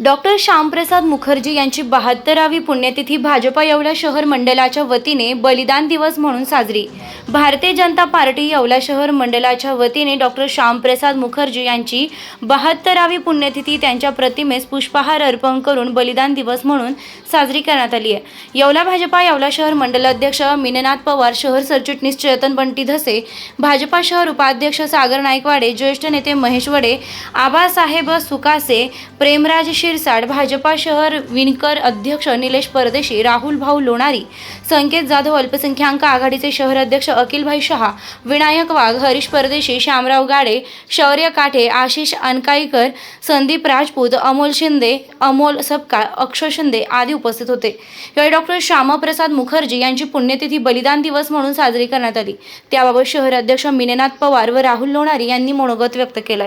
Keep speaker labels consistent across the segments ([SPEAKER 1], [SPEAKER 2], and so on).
[SPEAKER 1] Doctor Shyamprasad Mukherjee यांची बहात्तरावी पुण्यतिथी भाजपा येवला शहर मंडळाच्या वतीने बलिदान दिवस म्हणून साजरी. भारतीय जनता पार्टी येवला शहर मंडळाच्या वतीने डॉक्टर श्यामप्रसाद मुखर्जी यांची बहात्तरावी पुण्यतिथी त्यांच्या प्रतिमेस पुष्पहार अर्पण करून बलिदान दिवस म्हणून साजरी करण्यात आली आहे. येवला भाजपा येवला शहर मंडल अध्यक्ष मिननाथ पवार शहर सरचिटणीस चेतन बंटी धसे भाजपा शहर उपाध्यक्ष सागर नायकवाडे ज्येष्ठ नेते महेश वडे आबासाहेब सुकासे प्रेमराज शिरसाट भाजपा शहर विणकर अध्यक्ष निलेश परदेशी राहुल भाऊ लोणारी संकेत जाधव अल्पसंख्याक आघाडीचे शहर अध्यक्ष अखिलभाई शहा विनायक वाघ हरीश परदेशी श्यामराव गाडे शौर्य काठे आशिष अनकाईकर संदीप राजपूत अमोल शिंदे अमोल सपकाळ अक्षय शिंदे आदी उपस्थित होते. यावेळी डॉक्टर श्यामाप्रसाद मुखर्जी यांची पुण्यतिथी बलिदान दिवस म्हणून साजरी करण्यात आली. त्याबाबत शहर अध्यक्ष मिनेनाथ पवार व राहुल लोणारी यांनी मनोगत व्यक्त केलं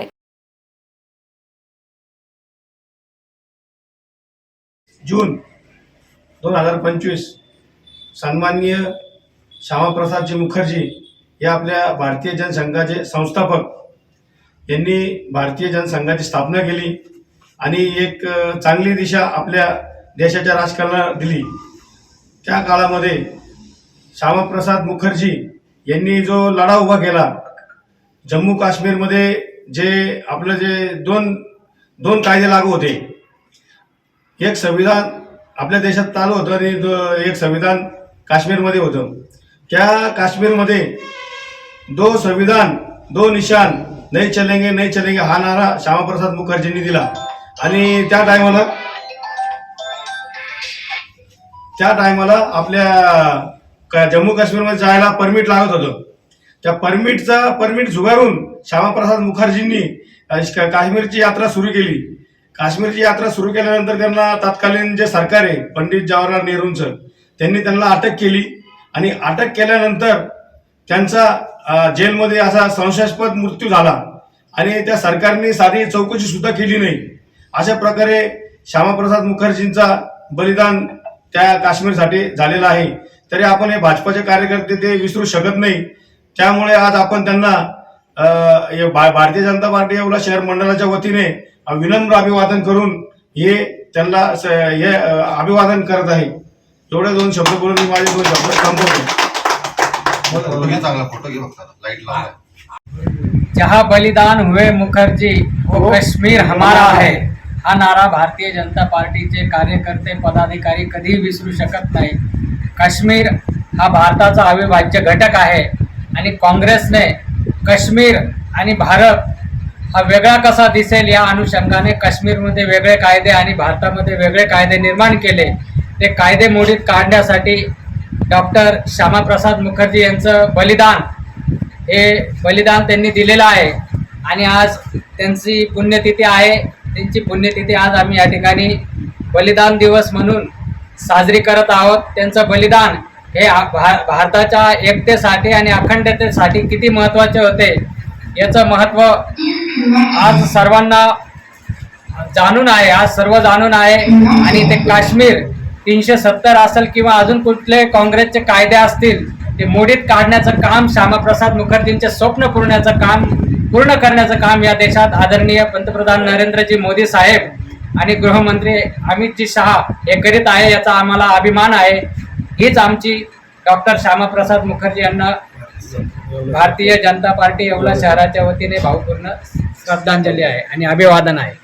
[SPEAKER 2] जून दोन हजार पंचवीस सन्माननीय श्यामाप्रसादजी मुखर्जी हे आपल्या भारतीय जनसंघाचे संस्थापक. यांनी भारतीय जनसंघाची स्थापना केली आणि एक चांगली दिशा आपल्या देशाच्या राजकारणाला दिली. त्या काळामध्ये श्यामाप्रसाद मुखर्जी यांनी जो लढा उभा केला जम्मू काश्मीरमध्ये जे आपलं जे दोन दोन कायदे लागू होते एक संविधान आपल्या देशात चालू होतं आणि एक संविधान काश्मीरमध्ये होतं. त्या काश्मीरमध्ये दो संविधान दो निशान नाही चलेंगे नाही चलेंगे हा नारा श्यामाप्रसाद मुखर्जींनी दिला. आणि त्या टायमाला त्या टायमाला आपल्या जम्मू काश्मीरमध्ये जायला परमिट लागत होतं. त्या परमिटचा परमिट झुगारून श्यामाप्रसाद मुखर्जींनी काश्मीरची यात्रा सुरू केली. काश्मीरची यात्रा सुरू केल्यानंतर त्यांना तत्कालीन जे सरकार आहे पंडित जवाहरलाल नेहरूंचं त्यांनी त्यांना अटक केली. आणि अटक केल्यानंतर त्यांचा जेलमध्ये असा संशयास्पद मृत्यू झाला. आणि त्या सरकारने साधी चौकशी सुद्धा केली नाही. अशा प्रकारे श्यामाप्रसाद मुखर्जींचा बलिदान त्या काश्मीरसाठी झालेला आहे. तरी आपण हे भाजपाचे कार्यकर्ते ते विसरू शकत नाही. त्यामुळे आज आपण त्यांना भा- भारतीय जनता पार्टी येवला शहर मंडळाच्या वतीने विनम्र अभिवादन करून हे त्यांना स- हे अभिवादन करत आहे. एवढे दोन शब्द बोलून मी माझे दोन शब्द
[SPEAKER 3] घे चांगला फोटो घे लाइट
[SPEAKER 4] जहाँ बलिदान हुए मुखर्जी वो कश्मीर हमारा है। हा नारा भारतीय जनता पार्टीचे कार्यकर्ते पदाधिकारी कधीही विसरू शकत नाही. काश्मीर हा भारताचा अविभाज्य घटक आहे. आणि काँग्रेसने काश्मीर आणि भारत हा वेगळा कसा दिसेल या अनुषंगाने काश्मीरमध्ये वेगळे कायदे आणि भारतामध्ये वेगळे कायदे निर्माण केले ते कायदे मोडीत काढण्यासाठी डॉक्टर श्यामाप्रसाद मुखर्जी यांचं बलिदान हे बलिदान त्यांनी दिलेलं आहे. आणि आज त्यांची पुण्यतिथी आहे. त्यांची पुण्यतिथी आज आम्ही या ठिकाणी बलिदान दिवस म्हणून साजरी करत आहोत. त्यांचं बलिदान हे भा भारताच्या एकतेसाठी आणि अखंडतेसाठी किती महत्त्वाचे होते याचं महत्त्व आज सर्वांना जाणून आहे आज सर्व जाणून आहे. आणि ते काश्मीर तीनशे सत्तर असेल किंवा अजून कुठले काँग्रेसचे कायदे असतील ते मोडीत काढण्याचं काम श्यामाप्रसाद मुखर्जींचे स्वप्न पुरण्याचं काम पूर्ण करण्याचं काम या देशात आदरणीय पंतप्रधान नरेंद्रजी मोदी साहेब आणि गृहमंत्री अमितजी शहा हे करीत आहे याचा आम्हाला अभिमान आहे. हीच आमची डॉक्टर श्यामाप्रसाद मुखर्जी यांना भारतीय जनता पार्टी येवला शहराच्या वतीने भावपूर्ण श्रद्धांजली आहे आणि अभिवादन आहे.